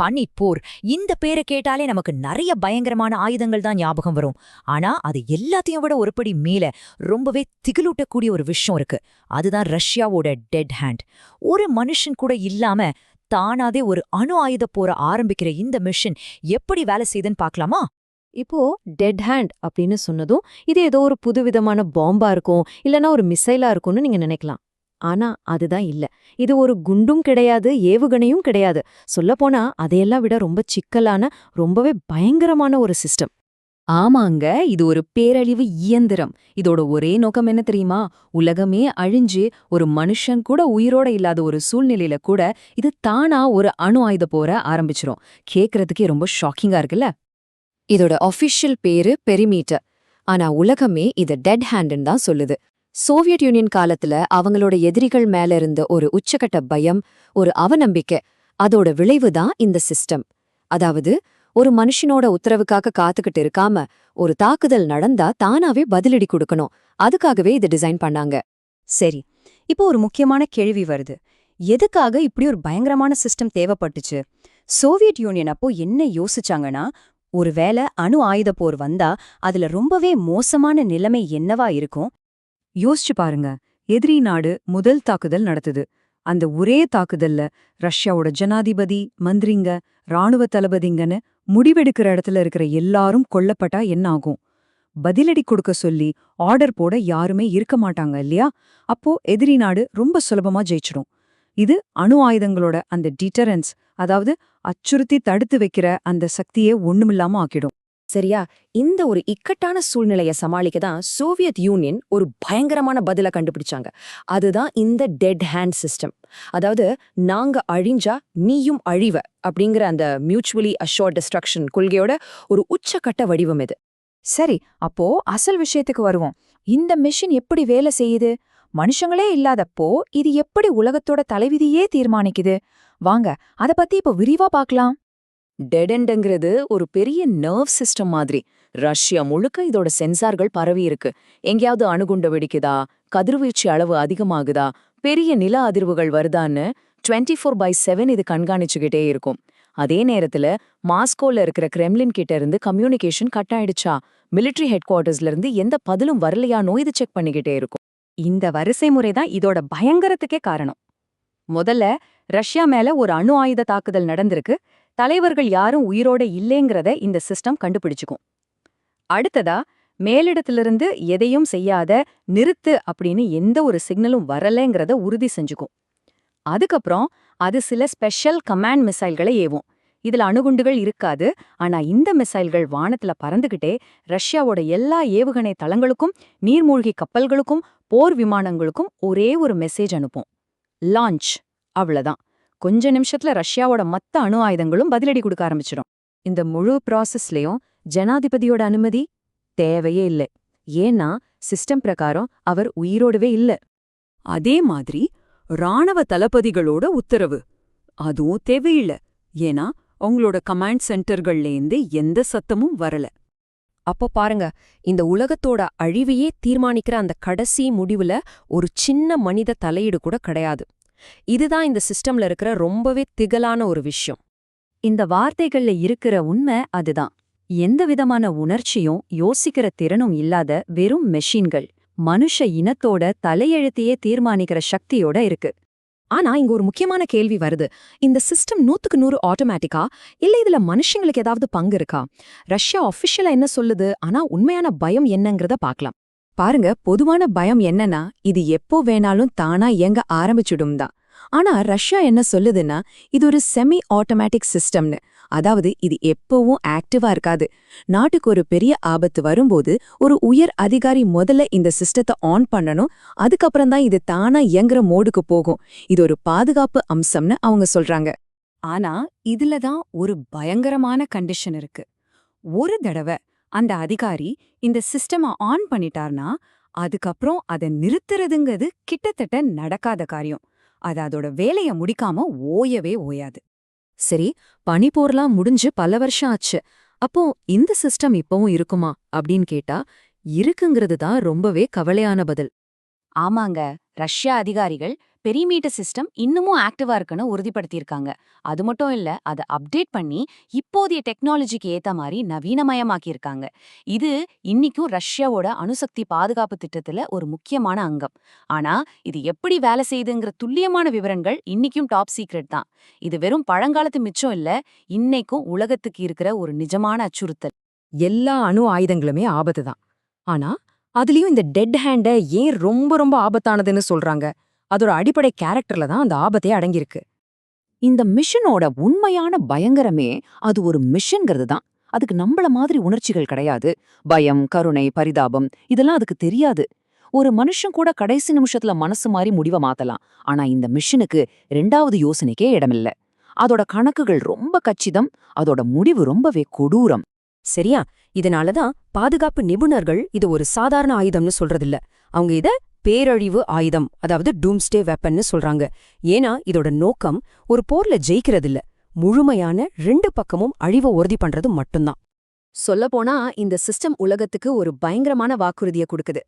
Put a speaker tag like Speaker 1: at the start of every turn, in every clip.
Speaker 1: பனிப்போர் இந்த பேரை கேட்டாலே நமக்கு நிறைய பயங்கரமான ஆயுதங்கள் தான் ஞாபகம் வரும். ஆனா அது எல்லாத்தையும் விட ஒருபடி மேல ரொம்பவே திகிலூட்டக்கூடிய ஒரு விஷயம் இருக்கு. அதுதான் ரஷ்யாவோட டெட் ஹேண்ட் ஒரு மனுஷன் கூட இல்லாம தானாதே ஒரு அணு ஆயுத போற ஆரம்பிக்கிற இந்த மிஷின் எப்படி வேலை செய்யுதுன்னு பார்க்கலாமா?
Speaker 2: இப்போ டெட் ஹேண்ட் அப்படின்னு சொன்னதும் இது ஏதோ ஒரு புதுவிதமான பாம்பா இருக்கும் இல்லனா ஒரு மிசைலா இருக்கும்னு நீங்க நினைக்கலாம். ஆனா அதுதான் இல்ல. இது ஒரு குண்டும் கிடையாது ஏவுகணையும் கிடையாது. சொல்லப்போனா அதையெல்லாம் விட ரொம்ப சிக்கலான ரொம்பவே பயங்கரமான ஒரு சிஸ்டம்
Speaker 3: ஆமாங்க இது ஒரு பேரழிவு இயந்திரம். இதோட ஒரே நோக்கம் என்ன தெரியுமா? உலகமே அழிஞ்சு ஒரு மனுஷன் கூட உயிரோட இல்லாத ஒரு சூழ்நிலையில கூட இது தானா ஒரு அணு ஆயுத போற ஆரம்பிச்சிரும். கேக்குறதுக்கே ரொம்ப ஷாக்கிங்கா இருக்குல்ல?
Speaker 2: இதோட அஃபிஷியல் பேரு பெரிமீட்டர் ஆனா உலகமே இத டெட் ஹேண்டுன்னு தான் சொல்லுது. சோவியட் யூனியன் காலத்துல அவங்களோட எதிரிகள் மேல இருந்த ஒரு உச்சகட்ட பயம் ஒரு அவநம்பிக்கை அதோட விளைவு தான் இந்த சிஸ்டம் அதாவது ஒரு மனுஷனோட உத்தரவுக்காக காத்துக்கிட்டு இருக்காம ஒரு தாக்குதல் நடந்தா தானாவே பதிலடி கொடுக்கணும். அதுக்காகவே இதை டிசைன் பண்ணாங்க.
Speaker 4: சரி இப்போ ஒரு முக்கியமான கேள்வி வருது. எதுக்காக இப்படி ஒரு பயங்கரமான சிஸ்டம் தேவைப்பட்டுச்சு? சோவியட் யூனியன் அப்போ என்ன யோசிச்சாங்கன்னா ஒருவேளை அணு ஆயுத போர் வந்தா அதுல ரொம்பவே மோசமான நிலைமை என்னவா இருக்கும்?
Speaker 5: யோசிச்சு பாருங்க. எதிரி நாடு முதல் தாக்குதல் நடத்துது. அந்த ஒரே தாக்குதல்ல ரஷ்யாவோட ஜனாதிபதி மந்திரிங்க ராணுவ தளபதிங்கன்னு முடிவெடுக்கிற இடத்துல இருக்கிற எல்லாரும் கொல்லப்பட்டா என்ன ஆகும்? பதிலடி கொடுக்க சொல்லி ஆர்டர் போட யாருமே இருக்க மாட்டாங்க இல்லையா? அப்போ எதிரி நாடு ரொம்ப சுலபமா ஜெயிச்சிடும். இது அணு ஆயுதங்களோட அந்த டிட்டரன்ஸ் அதாவது அச்சுறுத்தி தடுத்து வைக்கிற அந்த சக்தியே ஒண்ணுமில்லாம ஆக்கிடும்.
Speaker 2: சரியா? இந்த ஒரு இக்கட்டான சூழ்நிலைய சமாளிக்க தான் சோவியத் யூனியன் ஒரு பயங்கரமான பதில கண்டுபிடிச்சாங்க. அதுதான் இந்த டெட் ஹேண்ட் சிஸ்டம். அதாவது நாங்க அழிஞ்சா நீயும் அழிவ அப்படிங்கிற அந்த மியூச்சுவலி அஷோர் டிஸ்ட்ரக்ஷன் கொள்கையோட ஒரு உச்சக்கட்ட வடிவம் இது.
Speaker 4: சரி அப்போ அசல் விஷயத்துக்கு வருவோம். இந்த மிஷின் எப்படி வேலை செய்யுது? மனுஷங்களே இல்லாதப்போ இது எப்படி உலகத்தோட தலைவிதியே தீர்மானிக்குது? வாங்க அத பத்தி இப்போ விரிவா பார்க்கலாம்.
Speaker 3: டெட் எண்டுங்கிறது ஒரு பெரிய நர்வ் சிஸ்டம் மாதிரி. ரஷ்யா முழுக்க இதோட சென்சார்கள் பரவி இருக்கு. எங்கேயாவது அணுகுண்டு வெடிக்குதா? கதிர்வீச்சு அளவு அதிகமாகுதா? பெரிய நில அதிர்வுகள் வருதான்னு 24 ஃபோர் பை செவன் இது கண்காணிச்சுக்கிட்டே இருக்கும். அதே நேரத்துல மாஸ்கோல இருக்கிற கிரெம்லின் கிட்ட இருந்து கம்யூனிகேஷன் கட் ஆயிடுச்சா? மிலிட்டரி ஹெட் குவார்ட்டர்ஸ்ல இருந்து எந்த பதிலும் வரலையானோ இது செக் பண்ணிக்கிட்டே இருக்கும்.
Speaker 4: இந்த வரிசை முறை தான் இதோட பயங்கரத்துக்கே காரணம். முதல்ல ரஷ்யா மேல ஒரு அணு ஆயுத தாக்குதல் நடந்திருக்கு. தலைவர்கள் யாரும் உயிரோட இல்லைங்கிறத இந்த சிஸ்டம் கண்டுபிடிச்சுக்கும். அடுத்ததா மேலிடத்திலிருந்து எதையும் செய்யாத நிறுத்து அப்படின்னு எந்த ஒரு சிக்னலும் வரலைங்கிறத உறுதி செஞ்சுக்கும். அதுக்கப்புறம் அது சில ஸ்பெஷல் கமாண்ட் மிசைல்களை ஏவும். இதுல அணுகுண்டுகள் இருக்காது ஆனா இந்த மிசைல்கள் வானத்துல பறந்துகிட்டே ரஷ்யாவோட எல்லா ஏவுகணை தளங்களுக்கும் நீர்மூழ்கி கப்பல்களுக்கும் போர் விமானங்களுக்கும் ஒரே ஒரு மெசேஜ் அனுப்பும். லான்ச் அவ்வளோதான் கொஞ்ச நிமிஷத்துல ரஷ்யாவோட மத்த அணு ஆயுதங்களும் பதிலடி கொடுக்க ஆரம்பிச்சிடும்.
Speaker 2: இந்த முழு ப்ராசஸ்லயும் ஜனாதிபதியோட அனுமதி தேவையே இல்ல. ஏன்னா சிஸ்டம் பிரகாரம் அவர் உயிரோடவே இல்ல.
Speaker 5: அதே மாதிரி ராணுவ தளபதிகளோட உத்தரவு அதுவும் தேவையில்ல. ஏன்னா அவங்களோட கமாண்ட் சென்டர்கள்லேருந்து எந்த சத்தமும் வரல.
Speaker 2: அப்போ பாருங்க இந்த உலகத்தோட அழிவையே தீர்மானிக்கிற அந்த கடைசி முடிவுல ஒரு சின்ன மனித தலையீடு கூட கிடையாது. இதுதான் இந்த சிஸ்டம்ல இருக்கிற ரொம்பவே திகலான ஒரு விஷயம்.
Speaker 4: இந்த வார்த்தைகள்ல இருக்கிற உண்மை அதுதான். எந்த விதமான உணர்ச்சியும் யோசிக்கிற திறனும் இல்லாத வெறும் மெஷின்கள் மனுஷ இனத்தோட தலையெழுத்தையே தீர்மானிக்கிற சக்தியோட இருக்கு.
Speaker 2: ஆனா இங்க ஒரு முக்கியமான கேள்வி வருது. இந்த சிஸ்டம் நூத்துக்கு நூறு ஆட்டோமேட்டிக்கா இல்ல இதுல மனுஷங்களுக்கு ஏதாவது பங்கு இருக்கா? ரஷ்யா அஃபிஷியலா என்ன சொல்லுது? ஆனா உண்மையான பயம் என்னங்கிறத பார்க்கலாம். பாருங்க பொதுவான பயம் என்னன்னா இது எப்போ வேணாலும் தானா இயங்க ஆரம்பிச்சுடும் தான் ஆனா ரஷ்யா என்ன சொல்லுதுன்னா இது ஒரு செமி ஆட்டோமேட்டிக் சிஸ்டம்னு அதாவது இது எப்பவும் ஆக்டிவா இருக்காது. நாட்டுக்கு ஒரு பெரிய ஆபத்து வரும்போது ஒரு உயர் அதிகாரி முதல்ல இந்த சிஸ்டத்தை ஆன் பண்ணணும். அதுக்கப்புறம் தான் இது தானா இயங்குற மோடுக்கு போகும். இது ஒரு பாதுகாப்பு அம்சம்னு அவங்க சொல்றாங்க.
Speaker 4: ஆனா இதுல தான் ஒரு பயங்கரமான கண்டிஷன் இருக்கு. ஒரு தடவை அந்த அதிகாரி இந்த சிஸ்டம ஆன் பண்ணிட்டார்னா அதுக்கப்புறம் அதை நிறுத்துறதுங்கிறது கிட்டத்தட்ட நடக்காத காரியம். அது அதோட வேலைய முடிக்காம ஓயவே ஓயாது.
Speaker 2: சரி பனிப்போர்லாம் முடிஞ்சு பல வருஷம் ஆச்சு. அப்போ இந்த சிஸ்டம் இப்பவும் இருக்குமா அப்படின்னு கேட்டா இருக்குங்கிறது தான் ரொம்பவே கவலையான பதில்.
Speaker 4: ஆமாங்க ரஷ்யா அதிகாரிகள் பெரிமீட்டர் சிஸ்டம் இன்னமும் ஆக்டிவா இருக்குன்னு உறுதிப்படுத்தியிருக்காங்க. அது மட்டும் இல்ல அதை அப்டேட் பண்ணி இப்போதைய டெக்னாலஜிக்கு ஏத்த மாதிரி நவீனமயமாக்கியிருக்காங்க. இது இன்னைக்கும் ரஷ்யாவோட அணுசக்தி பாதுகாப்பு திட்டத்துல ஒரு முக்கியமான அங்கம். ஆனா இது எப்படி வேலை செய்யுதுங்கிற துல்லியமான விவரங்கள் இன்னைக்கும் டாப் சீக்ரெட் தான். இது வெறும் பழங்காலத்து மிச்சம் இல்ல இன்னைக்கும் உலகத்துக்கு இருக்கிற ஒரு நிஜமான அச்சுறுத்தல்.
Speaker 2: எல்லா அணு ஆயுதங்களுமே ஆபத்து தான். ஆனா அதுலயும் இந்த டெட் ஹேண்ட ஏன் ரொம்ப ரொம்ப ஆபத்தானதுன்னு சொல்றாங்க? அதோட அடிப்படை கேரக்டர்ல தான் அந்த ஆபத்தே அடங்கியிருக்கு.
Speaker 3: இந்த மிஷனோட உண்மையான பயங்கரமே அது ஒரு மிஷன்கிறது தான். அதுக்கு நம்மள மாதிரி உணர்ச்சிகள் கிடையாது. பயம் கருணை பரிதாபம் இதெல்லாம் அதுக்கு தெரியாது. ஒரு மனுஷன் கூட கடைசி நிமிஷத்துல மனசு மாறி முடிவை மாத்தலாம். ஆனா இந்த மிஷனுக்கு ரெண்டாவது யோசனைக்கே இடமில்ல. அதோட கணக்குகள் ரொம்ப கச்சிதம். அதோட முடிவு ரொம்பவே கொடூரம்.
Speaker 2: சரியா? இதனாலதான் பாதுகாப்பு நிபுணர்கள் இது ஒரு சாதாரண ஆயுதம்னு சொல்றதில்ல. அவங்க இத பேரழிவு ஆயுதம் அதாவது டூம்ஸ்டே வெப்பன்னு சொல்றாங்க. ஏன்னா இதோட நோக்கம் ஒரு போர்ல ஜெயிக்கிறதில்ல. முழுமையான ரெண்டு பக்கமும் அழிவை உறுதி பண்றது மட்டும்தான். சொல்லப்போனா இந்த சிஸ்டம் உலகத்துக்கு ஒரு பயங்கரமான வாக்குறுதியை கொடுக்குது.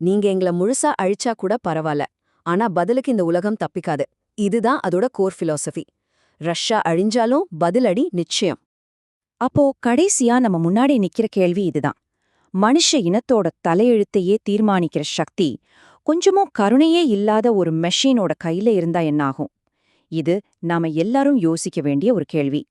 Speaker 2: நீங்க எங்கள முழுசா அழிச்சா கூட பரவாயில்ல. ஆனா பதிலுக்கு இந்த உலகம் தப்பிக்காது. இதுதான் அதோட கோர் பிலாசபி ரஷ்யா அழிஞ்சாலும் பதிலடி நிச்சயம்.
Speaker 6: அப்போ கடைசியா நம்ம முன்னாடி நிக்கிற கேள்வி இதுதான். மனுஷ இனத்தோட தலையெழுத்தையே தீர்மானிக்கிற சக்தி கொஞ்சமும் கருணையே இல்லாத ஒரு மெஷினோட கையில இருந்தா என்னாகும்? இது நாம எல்லாரும் யோசிக்க வேண்டிய ஒரு கேள்வி.